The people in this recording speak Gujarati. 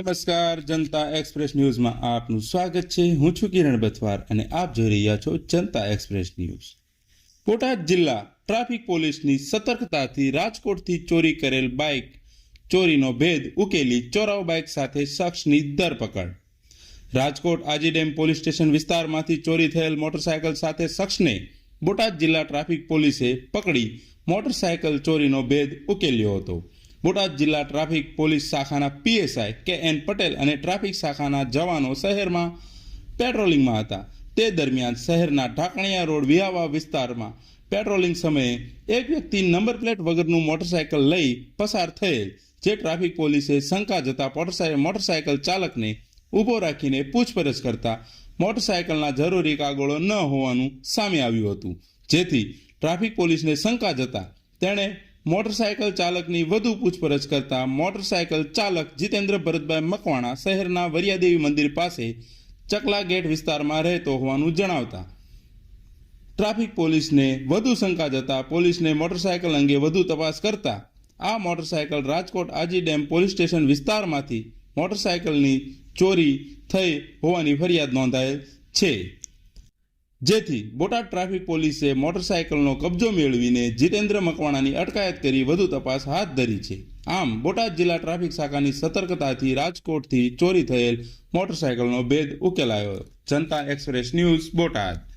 નમસ્કાર, જનતા એક્સપ્રેસ ન્યૂઝમાં આપનું સ્વાગત છે. હું છું કિરણ બથવાર અને આપ જોઈ રહ્યા છો જનતા એક્સપ્રેસ ન્યૂઝ. બોટાદ જિલ્લા ટ્રાફિક પોલીસની સતર્કતાથી રાજકોટથી ચોરી કરેલ બાઇક, ચોરીનો ભેદ ઉકેલી ચોરાવ બાઇક સાથે શખ્સની ધરપકડ. રાજકોટ આજીડેમ પોલીસ સ્ટેશન વિસ્તારમાંથી ચોરી થયેલ મોટરસાયકલ સાથે શખ્સને બોટાદ જિલ્લા ટ્રાફિક પોલીસે પકડી મોટરસાયકલ ચોરીનો ભેદ ઉકેલ્યો હતો. બોટાદ જિલ્લા ટ્રાફિક પોલીસ શાખાના પીએસઆઈ કે એન પટેલ અને ટ્રાફિક શાખાના જવાનો શહેરમાં પેટ્રોલિંગમાં હતા. તે દરમિયાન શહેરના ઢાકણિયા રોડ વિહાવા વિસ્તારમાં પેટ્રોલિંગ સમયે એક વ્યક્તિ નંબર પ્લેટ વગરનું મોટરસાયકલ લઈ પસાર થયેલ, જે ટ્રાફિક પોલીસે શંકા જતા મોટરસાયકલ ચાલકને ઊભો રાખીને પૂછપરછ કરતા મોટરસાયકલના જરૂરી કાગળો ન હોવાનું સામે આવ્યું હતું. જેથી ટ્રાફિક પોલીસને શંકા જતા તેણે મોટરસાયકલ ચાલકની વધુ પૂછપરછ કરતા મોટરસાયકલ ચાલક જીતેન્દ્ર ભરતભાઈ મકવાણા શહેરના વરિયાદેવી મંદિર પાસે ચકલા ગેટ વિસ્તારમાં રહેતો હોવાનું જણાવતા. ટ્રાફિક પોલીસને વધુ શંકા જતા પોલીસને મોટરસાયકલ અંગે વધુ તપાસ કરતા આ motorcycle Rajkot Aji dam police station વિસ્તારમાંથી મોટરસાયકલની ચોરી થઈ હોવાની ફરિયાદ નોંધાયેલ છે. જેથી બોટાદ ટ્રાફિક પોલીસે મોટરસાયકલનો કબજો મેળવીને જીતેન્દ્ર મકવાણાની અટકાયત કરી વધુ તપાસ હાથ ધરી છે. આમ, બોટાદ જિલ્લા ટ્રાફિક શાખાની સતર્કતાથી રાજકોટથી ચોરી થયેલ મોટરસાયકલનો ભેદ ઉકેલાયો. Janata express news Botad.